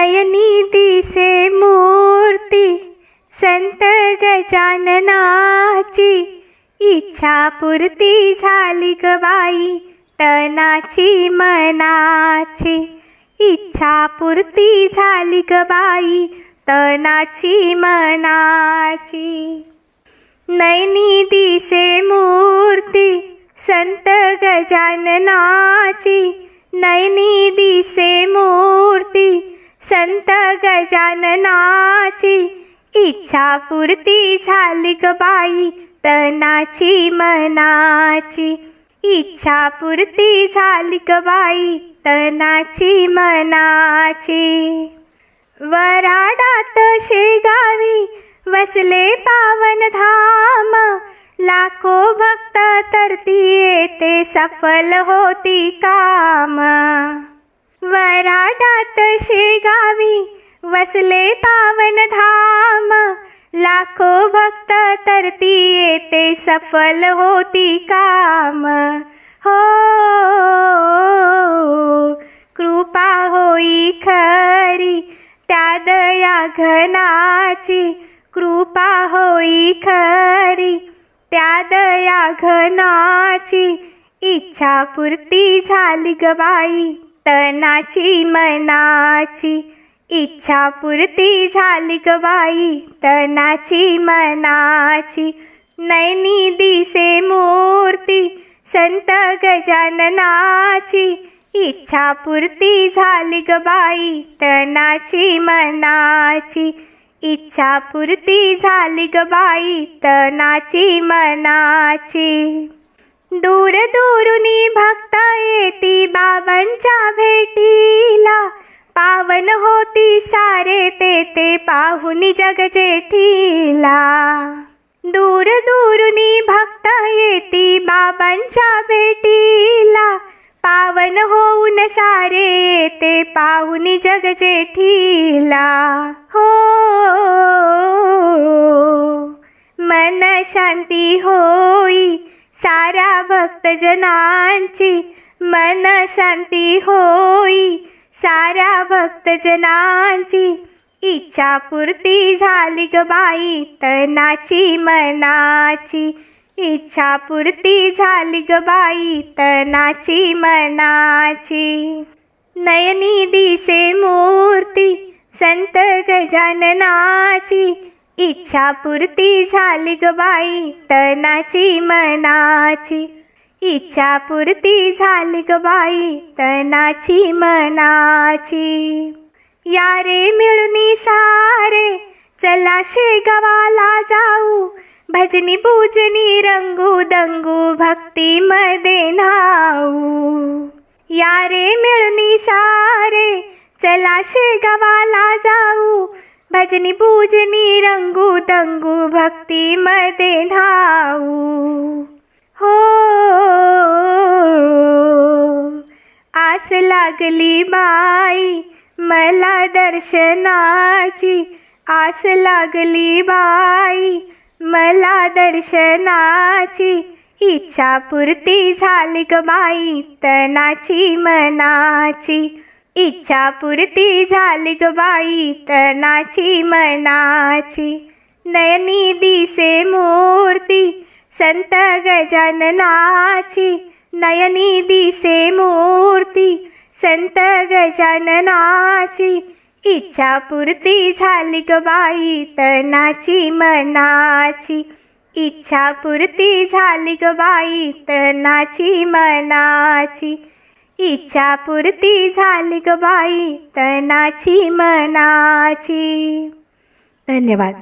नयनी दिसे मूर्ती संत गजाननाची इच्छा पूर्ती झाली ग बाई तनाची मनाची इच्छा पूर्ती झाली ग बाई तनाची मनाची. नैनी दिसे मूर्ती संत गजाननाची नैनी दिसे मूर्ती संत गजाननाची इच्छा पूर्ती झाली ग बाई तनाची मनाची इच्छा पूर्ती झाली ग बाई तनाची मनाची. वराडात शेगावी वसले पावन धाम लाखो भक्त तरती येते सफल होती काम. वराडात शेगावी वसले पावन धाम. लाखो भक्त तरती येते सफल होती काम. हो कृपा होई खरी त्या दया घनाची. कृपा होई खरी त्या दया घनाची. इच्छा पूर्ती झाली गवाई तनाची मनाची इच्छा पूर्ती झाली ग बाई. तनाची मनाची नैनी दिसे मूर्ती संत गजाननाची इच्छा पूर्ती झाली ग बाई. तनाची मनाची इच्छा पूर्ती झाली ग बाई. तनाची मनाची दूर दूरुनी भक्ता येती बाबांच्या भेटीला. पावन होती सारे ते ते पाहुनी जग जेठीला. दूर दूरुनी भक्त येती बाबांच्या भेटीला. पावन होऊन सारे येते पाहुनी जग जेठीला. हो. हो, हो. मन शांती हो. भक्तजनांची मन शांती होई. साऱ्या भक्तजनांची इच्छा पूर्ती झाली ग बाई तनाची मनाची. इच्छा पूर्ती झाली ग बाई तनाची मनाची. नयनी दिसे मूर्ती संत गजाननाची. इच्छा पूर्ती झाली ग बाई तनाची मनाची. इच्छा पूर्ती झाली ग बाई तनाची मनाची. यारे मिळून मिळूनी सारे चला शेगावाला जाऊ. भजनी पूजनी रंगू दंगू भक्ती मध्ये न्हाऊ. या रे मिळूनी सारे चला शेगावाला जाऊ. भजनी पूजनी रंगू दंगू भक्ती मध्ये धावू आस लागली बाई मला दर्शनाची आस लागली बाई मला दर्शनाची इच्छा पूर्ती झाली ग बाई तनाची मनाची इच्छा पूर्ती झाली ग बाई तनाची मनाची नयनी दिसे मूर्ती संत गजाननाची नयनी दिसे मूर्ती संत गजाननाची इच्छा पूर्ती झाली ग बाई तनाची मनाची. इच्छा पूर्ती झाली ग बाई तनाची मनाची. इच्छा पूर्ती झाली ग बाई तनाची मनाची. धन्यवाद.